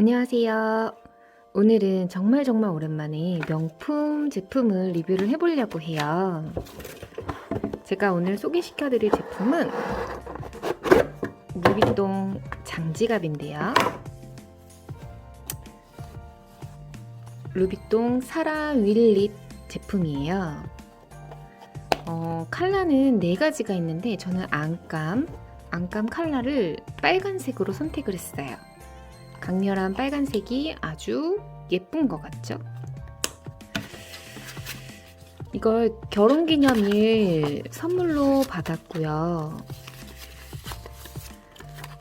안녕하세요. 오늘은 정말 정말 오랜만에 명품 제품을 리뷰를 해보려고 해요. 제가 오늘 소개시켜 드릴 제품은 루비통 장지갑인데요. 루비통 사라 윌릿 제품이에요. 어, 컬러는 네 가지가 있는데 저는 안감, 안감 컬러를 빨간색으로 선택을 했어요. 강렬한 빨간색이 아주 예쁜 것 같죠? 이걸 결혼기념일 선물로 받았고요.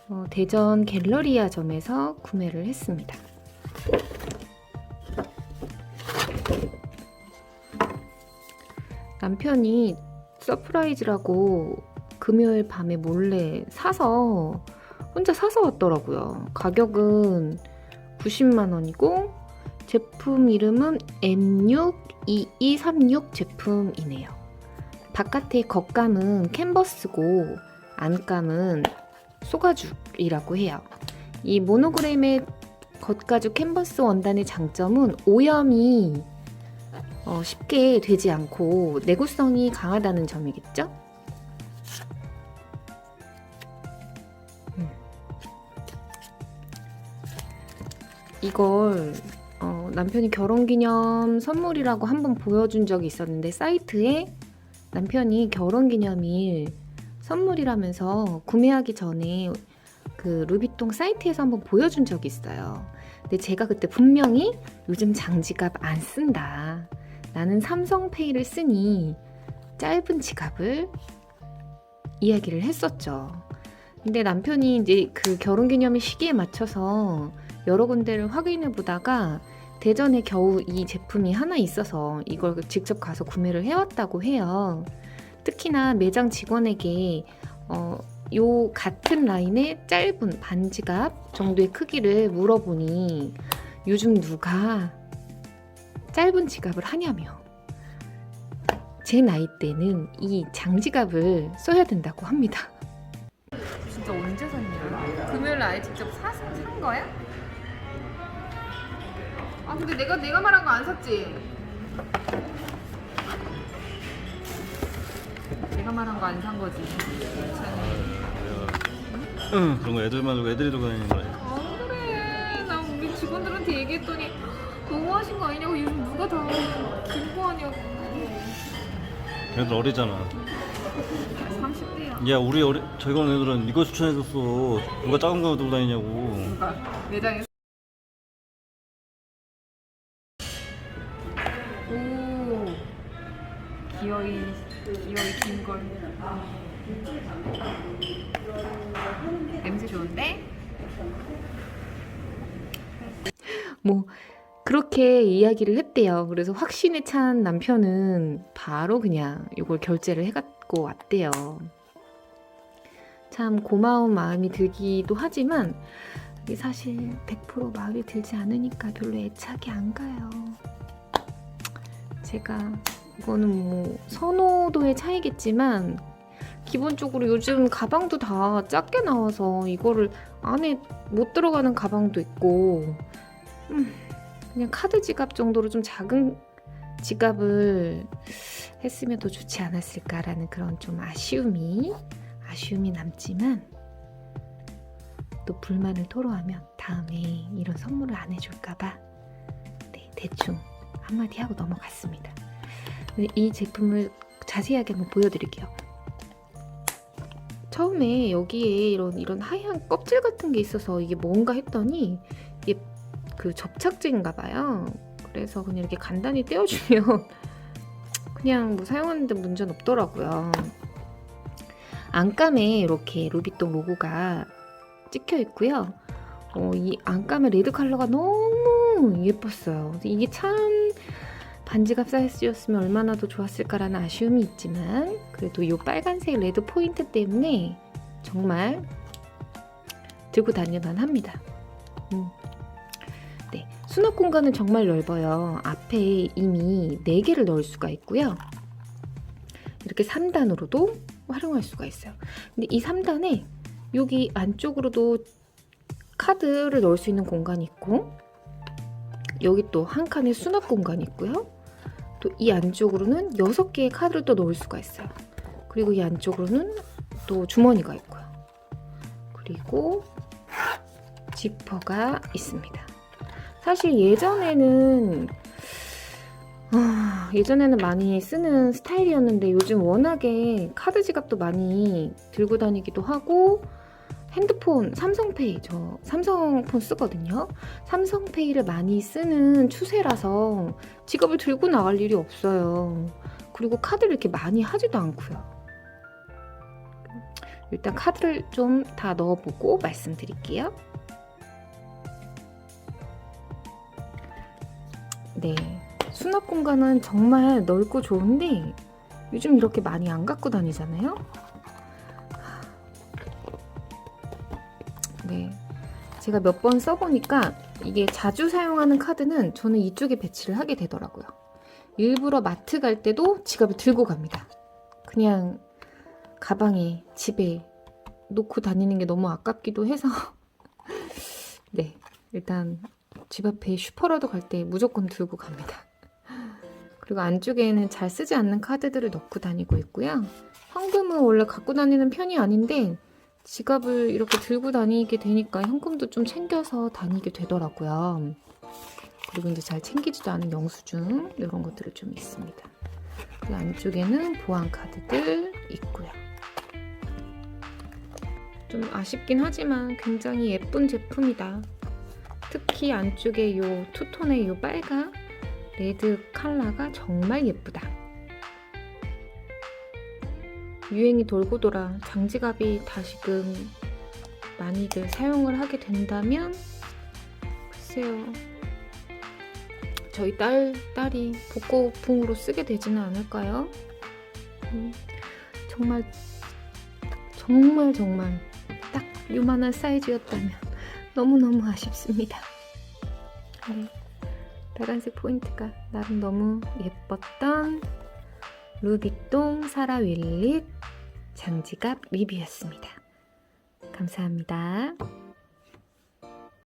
어, 대전 갤러리아점에서 구매를 했습니다. 남편이 서프라이즈라고 금요일 밤에 몰래 사서 혼자 사서 왔더라고요. 가격은 90만 원이고 제품 이름은 M62236 제품이네요. 바깥의 겉감은 캔버스고 안감은 소가죽이라고 해요. 이 모노그램의 겉가죽 캔버스 원단의 장점은 오염이 어, 쉽게 되지 않고 내구성이 강하다는 점이겠죠? 이걸 어, 남편이 결혼기념 선물이라고 한번 보여준 적이 있었는데 사이트에 남편이 결혼기념일 선물이라면서 구매하기 전에 그 루비통 사이트에서 한번 보여준 적이 있어요. 근데 제가 그때 분명히 요즘 장지갑 안 쓴다. 나는 삼성페이를 쓰니 짧은 지갑을 이야기를 했었죠. 근데 남편이 이제 그 결혼기념일 시기에 맞춰서 여러 군데를 확인해 보다가 대전에 겨우 이 제품이 하나 있어서 이걸 직접 가서 구매를 해왔다고 해요. 특히나 매장 직원에게 어, 요 같은 라인의 짧은 반지갑 정도의 크기를 물어보니 요즘 누가 짧은 지갑을 하냐며 제 나이 때는 이 장지갑을 써야 된다고 합니다. 진짜 언제 샀냐? 금요일 아예 직접 사, 산 거야? 아 근데 내가 내가 말한 거 안 샀지? 내가 말한 거 안 산 거지. 응 그런 거 애들만 두고 애들이 두고 다니는 거야 안 그래. 나 우리 직원들한테 얘기했더니 너무하신 거 아니냐고 요즘 누가 다 김보하냐고. 걔네들 어리잖아 30대야. 야 우리 어리 저희 건 애들은 이거 추천해줬어 누가 작은 거 두고 다니냐고 뭔가 매장에 오 기어이 기어이 긴걸 냄새 좋은데? 뭐 그렇게 이야기를 했대요. 그래서 확신에 찬 남편은 바로 그냥 이걸 결제를 해갖고 왔대요. 참 고마운 마음이 들기도 하지만 사실 100% 마음에 들지 않으니까 별로 애착이 안 가요. 제가 이거는 뭐 선호도의 차이겠지만 기본적으로 요즘 가방도 다 작게 나와서 이거를 안에 못 들어가는 가방도 있고 음, 그냥 카드 지갑 정도로 좀 작은 지갑을 했으면 더 좋지 않았을까라는 그런 좀 아쉬움이 아쉬움이 남지만 또 불만을 토로하면 다음에 이런 선물을 안 해줄까봐 네, 대충 한마디 하고 넘어갔습니다. 이 제품을 자세하게 한번 보여드릴게요. 처음에 여기에 이런 이런 하얀 껍질 같은 게 있어서 이게 뭔가 했더니 이게 그 접착제인가 봐요. 그래서 그냥 이렇게 간단히 떼어주면 그냥 뭐 사용하는데 문제는 없더라고요. 안감에 이렇게 루비통 로고가 찍혀 있고요. 어, 이 안감의 레드 컬러가 너무 예뻤어요. 이게 참 반지갑 사이즈였으면 얼마나 더 좋았을까라는 아쉬움이 있지만 그래도 이 빨간색 레드 포인트 때문에 정말 들고 다닐만 합니다. 음. 네, 수납 공간은 정말 넓어요. 앞에 이미 4개를 넣을 수가 있고요. 이렇게 3단으로도 활용할 수가 있어요. 근데 이 3단에 여기 안쪽으로도 카드를 넣을 수 있는 공간이 있고 여기 또 한 칸의 수납 공간이 있고요. 또 이 안쪽으로는 6개의 카드를 또 넣을 수가 있어요. 그리고 이 안쪽으로는 또 주머니가 있고요. 그리고 지퍼가 있습니다. 사실 예전에는 아, 예전에는 많이 쓰는 스타일이었는데 요즘 워낙에 카드 지갑도 많이 들고 다니기도 하고 핸드폰 삼성페이 저 삼성폰 쓰거든요. 삼성페이를 많이 쓰는 추세라서 지갑을 들고 나갈 일이 없어요. 그리고 카드를 이렇게 많이 하지도 않고요. 일단 카드를 좀 다 넣어보고 말씀드릴게요. 네. 수납 공간은 정말 넓고 좋은데 요즘 이렇게 많이 안 갖고 다니잖아요. 네. 제가 몇 번 써보니까 이게 자주 사용하는 카드는 저는 이쪽에 배치를 하게 되더라고요. 일부러 마트 갈 때도 지갑을 들고 갑니다. 그냥 가방에 집에 놓고 다니는 게 너무 아깝기도 해서 네 일단 집 앞에 슈퍼라도 갈 때 무조건 들고 갑니다. 그리고 안쪽에는 잘 쓰지 않는 카드들을 넣고 다니고 있고요. 현금은 원래 갖고 다니는 편이 아닌데 지갑을 이렇게 들고 다니게 되니까 현금도 좀 챙겨서 다니게 되더라고요. 그리고 이제 잘 챙기지도 않은 영수증 이런 것들을 좀 있습니다. 그 안쪽에는 보안 카드들 있고요. 좀 아쉽긴 하지만 굉장히 예쁜 제품이다. 특히 안쪽에 이 투톤의 이 빨강 레드 컬러가 정말 예쁘다. 유행이 돌고 돌아 장지갑이 다시금 많이들 사용을 하게 된다면 글쎄요. 저희 딸, 딸이 복고풍으로 쓰게 되지는 않을까요? 음, 정말 정말 정말 딱 요만한 사이즈였다면 너무너무 아쉽습니다. 네. 빨간색 포인트가 나름 너무 예뻤던 루비똥 사라 윌릿 장지갑 리뷰였습니다. 감사합니다.